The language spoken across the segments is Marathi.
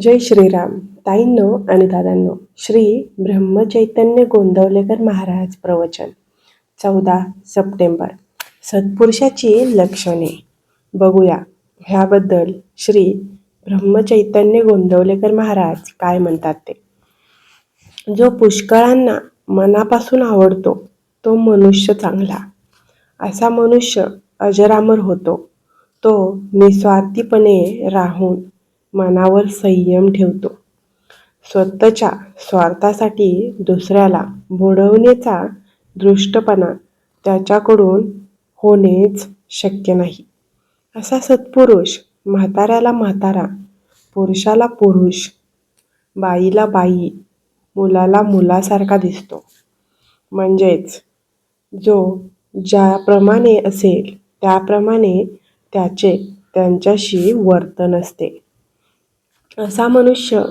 जय श्रीराम. ताईंनो आणि दादांनो श्री ब्रह्मचैतन्य गोंदवलेकर महाराज प्रवचन. चौदा सप्टेंबर. सत्पुरुषाची लक्षणे. बघूया ह्याबद्दल श्री ब्रह्मचैतन्य गोंदवलेकर महाराज काय म्हणतात ते. जो पुष्कळांना मनापासून आवडतो तो मनुष्य चांगला. असा मनुष्य अजरामर होतो. तो निस्वार्थीपणे राहून मनावर संयम ठेवतो. स्वतःच्या स्वार्थासाठी दुसऱ्याला बुडवण्याचा दृष्टपणा त्याच्याकडून होणेच शक्य नाही. असा सत्पुरुष म्हाताऱ्याला म्हातारा पुरुषाला पुरुष बाईला बाई मुलाला मुलासारखा दिसतो. म्हणजेच जो ज्याप्रमाणे असेल त्याप्रमाणे त्याचे त्यांच्याशी वर्तन असते. असा मनुष्य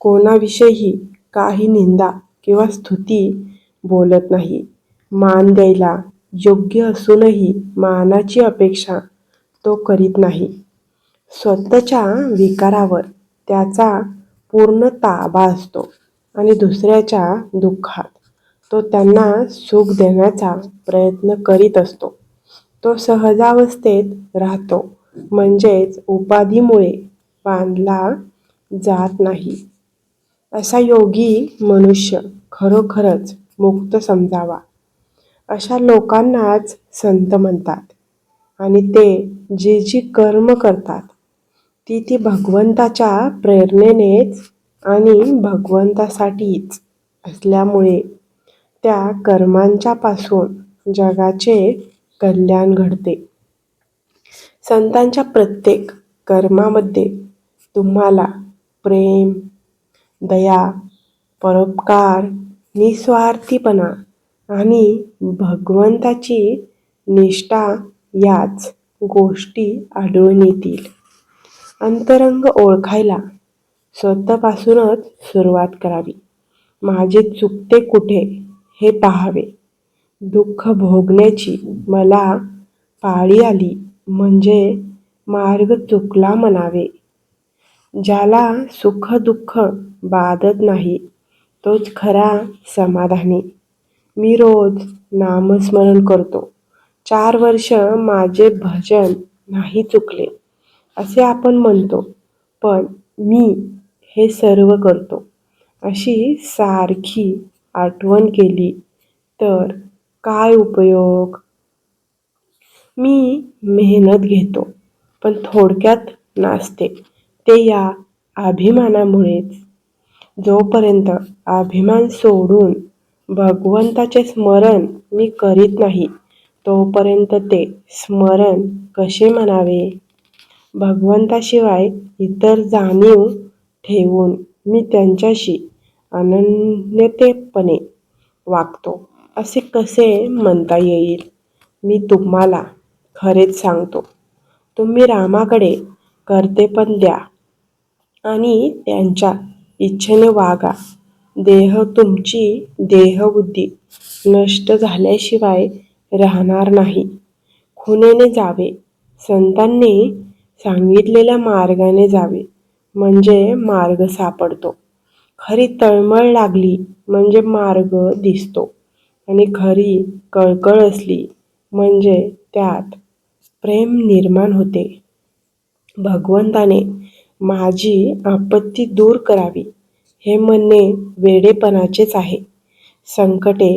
कोणाविषयी काही निंदा किंवा स्तुती बोलत नाही. मान द्यायला योग्य असूनही मानाची अपेक्षा तो करीत नाही. स्वतःच्या विकारावर त्याचा पूर्ण ताबा असतो आणि दुसऱ्याच्या दुःखात तो त्यांना सुख देण्याचा प्रयत्न करीत असतो. तो सहजावस्थेत राहतो. म्हणजेच उपाधीमुळे बांधला जात नाही. असा योगी मनुष्य खरोखरच मुक्त समजावा. अशा लोकांनाच संत म्हणतात आणि ते जी जी कर्म करतात ती ती भगवंताच्या प्रेरणेनेच आणि भगवंतासाठीच असल्यामुळे त्या कर्मांच्या पासून जगाचे कल्याण घडते. संतांच्या प्रत्येक कर्मामध्ये तुम्हाला प्रेम दया परोपकार निस्वार्थीपणा आणि भगवंताची निष्ठा याच गोष्टी आढळून येतील. अंतरंग ओळखायला स्वतःपासूनच सुरुवात करावी. माझे चुकते कुठे हे पाहावे. दुःख भोगण्याची मला पाळी आली म्हणजे मार्ग चुकला म्हणावे. ज्याला सुख दुःख बाधत नाही तोच खरा समाधानी. मी रोज नामस्मरण करतो. चार वर्ष माझे भजन नाही चुकले असे आपण म्हणतो. पण मी हे सर्व करतो. अशी सारखी आठवण केली तर काय उपयोग? मी मेहनत घेतो पण थोडक्यात नाचते. ते या अभिमानामुळेच. जोपर्यंत अभिमान सोडून भगवंताचे स्मरण मी करीत नाही तोपर्यंत ते स्मरण कसे म्हणावे? भगवंताशिवाय इतर जाणीव ठेवून मी त्यांच्याशी अनन्यतेपणे वागतो असे कसे म्हणता येईल? मी तुम्हाला खरेच सांगतो. तुम्ही रामाकडे कर्तेपण द्या. आणि त्यांच्या इच्छेने वागा. देह तुमची देहबुद्धी नष्ट झाल्याशिवाय राहणार नाही. खुनेने जावे. संतांनी सांगितलेल्या मार्गाने जावे. म्हणजे मार्ग सापडतो. खरी तळमळ लागली म्हणजे मार्ग दिसतो. आणि खरी कळकळ असली म्हणजे त्यात प्रेम निर्माण होते. भगवंताने माझी आपत्ती दूर करावी हे म्हणणे वेडेपणाचेच आहे. संकटे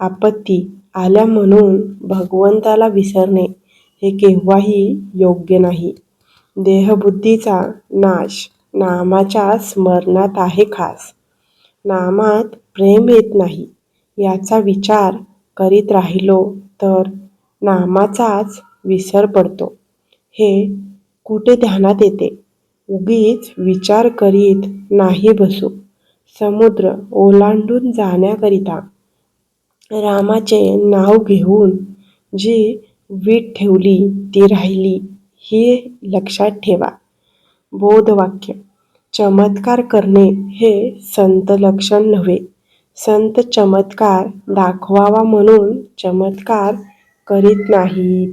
आपत्ती आल्या म्हणून भगवंताला विसरणे हे केव्हाही योग्य नाही. देहबुद्धीचा नाश नामाच्या स्मरणात आहे खास. नामात प्रेम येत नाही याचा विचार करीत राहिलो तर नामाचाच विसर पडतो. हे कुठे ध्यानात येते? उगीच विचार करीत नाही बसू. समुद्र ओलांडून जाण्याकरिता रामाचे नाव घेऊन जी वीट ठेवली ती राहिली ही लक्षात ठेवा. बोधवाक्य. चमत्कार करणे हे संत लक्षण नव्हे. संत चमत्कार दाखवावा म्हणून चमत्कार करीत नाहीत.